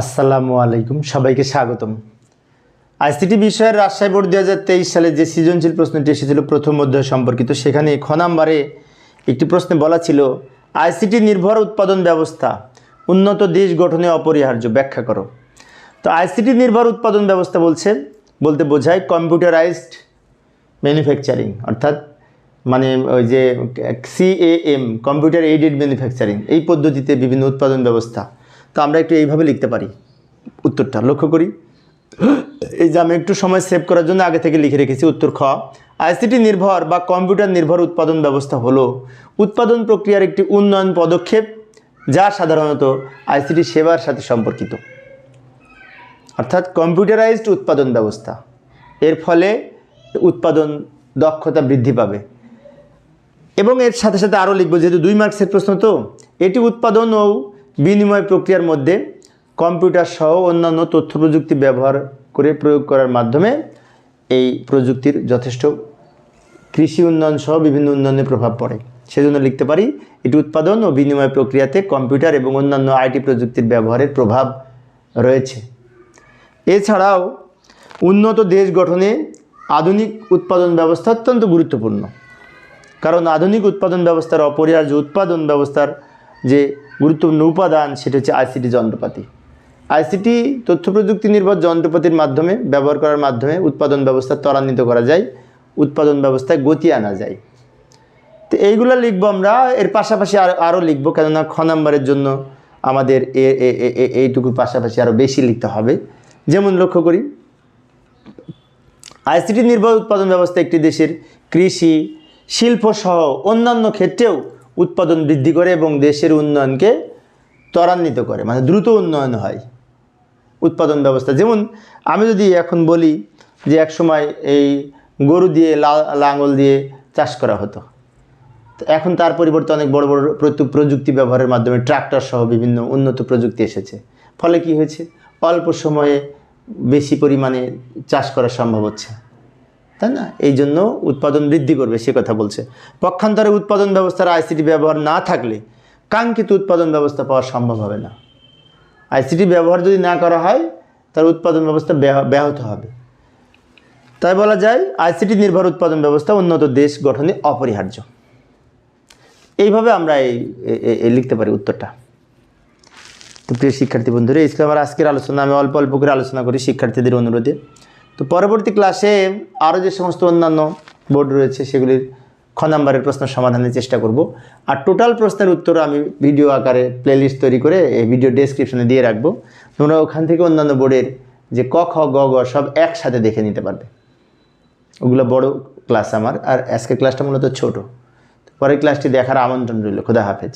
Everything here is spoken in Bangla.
আসসালামু আলাইকুম, সবাইকে স্বাগতম। আইসিটি বিষয়ের রাজশাহী বোর্ড দু হাজার তেইশ সালে যে সৃজনশীল প্রশ্নটি এসেছিল প্রথম অধ্যায় সম্পর্কিত, সেখানে খ নাম্বারে একটি প্রশ্নে বলা ছিল, আইসিটি নির্ভর উৎপাদন ব্যবস্থা, উন্নত দেশ গঠনে অপরিহার্য, ব্যাখ্যা করো। তো আইসিটি নির্ভর উৎপাদন ব্যবস্থা বলছে, বলতে বোঝায় কম্পিউটারাইজড ম্যানুফ্যাকচারিং অর্থাৎ মানে ওই যে সিএএম কম্পিউটার এইডেড ম্যানুফ্যাকচারিং এই পদ্ধতিতে বিভিন্ন উৎপাদন ব্যবস্থা। তো আমরা একটু এইভাবে লিখতে পারি। উত্তরটা লক্ষ্য করি। এই যে আমি একটু সময় সেভ করার জন্য আগে থেকে লিখে রেখেছি উত্তর খ। আইসিটি নির্ভর বা কম্পিউটার নির্ভর উৎপাদন ব্যবস্থা হলো উৎপাদন প্রক্রিয়ার একটি উন্নয়ন পদক্ষেপ যা সাধারণত আইসিটি সেবার সাথে সম্পর্কিত। অর্থাৎ কম্পিউটারাইজড উৎপাদন ব্যবস্থা। এর ফলে উৎপাদন দক্ষতা বৃদ্ধি পাবে। এবং এর সাথে সাথে আরও লিখব, যেহেতু দুই মার্কসের প্রশ্ন তো, এটি উৎপাদন ও বিনিময় প্রক্রিয়ার মধ্যে কম্পিউটার সহ অন্যান্য তথ্য প্রযুক্তি ব্যবহার করে প্রয়োগ করার মাধ্যমে এই প্রযুক্তির যথেষ্ট কৃষি উন্নয়ন সহ বিভিন্ন উন্নয়নের প্রভাব পড়ে। সেজন্য লিখতে পারি, এটি উৎপাদন ও বিনিময় প্রক্রিয়াতে কম্পিউটার এবং অন্যান্য আইটি প্রযুক্তির ব্যবহারের প্রভাব রয়েছে। এছাড়াও উন্নত দেশ গঠনে আধুনিক উৎপাদন ব্যবস্থা অত্যন্ত গুরুত্বপূর্ণ। কারণ আধুনিক উৎপাদন ব্যবস্থার অপরিহার্য উৎপাদন ব্যবস্থার যে গুরুত্বপূর্ণ উপাদান সেটা হচ্ছে আইসিটি যন্ত্রপাতি। আইসিটি তথ্য প্রযুক্তি নির্ভর যন্ত্রপাতির মাধ্যমে, ব্যবহার করার মাধ্যমে উৎপাদন ব্যবস্থা ত্বরান্বিত করা যায়, উৎপাদন ব্যবস্থায় গতি আনা যায়। তো এইগুলো লিখব আমরা, এর পাশাপাশি আরও আরও লিখব, কেননা খ নাম্বারের জন্য আমাদের এ এইটুকুর পাশাপাশি আরও বেশি লিখতে হবে। যেমন লক্ষ্য করি আইসিটি নির্ভর উৎপাদন ব্যবস্থা একটি দেশের কৃষি, শিল্প সহ অন্যান্য ক্ষেত্রেও উৎপাদন বৃদ্ধি করে এবং দেশের উন্নয়নকে ত্বরান্বিত করে মানে দ্রুত উন্নয়ন হয় উৎপাদন ব্যবস্থা। যেমন আমি যদি এখন বলি যে এক সময় এই গরু দিয়ে লাঙল দিয়ে চাষ করা হতো এখন তার পরিবর্তে অনেক বড় বড় প্রযু- প্রযুক্তি ব্যবহারের মাধ্যমে ট্রাক্টর সহ বিভিন্ন উন্নত প্রযুক্তি এসেছে। ফলে কি হয়েছে? অল্প সময়ে বেশি পরিমাণে চাষ করা সম্ভব হচ্ছে। তাই না? এই জন্য উৎপাদন বৃদ্ধি করবে, সে কথা বলছে। পক্ষান্তরে উৎপাদন ব্যবস্থার আইসিটি ব্যবহার না থাকলে কাঙ্ক্ষিত উৎপাদন ব্যবস্থা পাওয়া সম্ভব হবে না। আইসিটি ব্যবহার যদি না করা হয় তার উৎপাদন ব্যবস্থা ব্যাহত হবে। তাই বলা যায় আইসিটি নির্ভর উৎপাদন ব্যবস্থা উন্নত দেশ গঠনে অপরিহার্য। এইভাবে আমরা এই লিখতে পারি উত্তরটা। তো প্রিয় শিক্ষার্থী বন্ধুরা আমার আজকের আলোচনা। আমি অল্প অল্প করে আলোচনা করি শিক্ষার্থীদের অনুরোধে। তো পরবর্তী ক্লাসে আরও যে সমস্ত অন্যান্য বোর্ড রয়েছে, সেগুলির খ নাম্বারের প্রশ্ন সমাধানের চেষ্টা করব। আর টোটাল প্রশ্নের উত্তর আমি ভিডিও আকারে প্লেলিস্ট তৈরি করে এই ভিডিও ডেসক্রিপশনে দিয়ে রাখব। তোমরা ওখান থেকে অন্যান্য বোর্ডের যে ক, খ, গ গ সব একসাথে দেখে নিতে পারবে। ওগুলো বড় ক্লাস আমার, আর আজকের ক্লাসটা মূলত ছোট। পরের ক্লাসটি দেখার আমন্ত্রণ রইল। খোদা হাফেজ।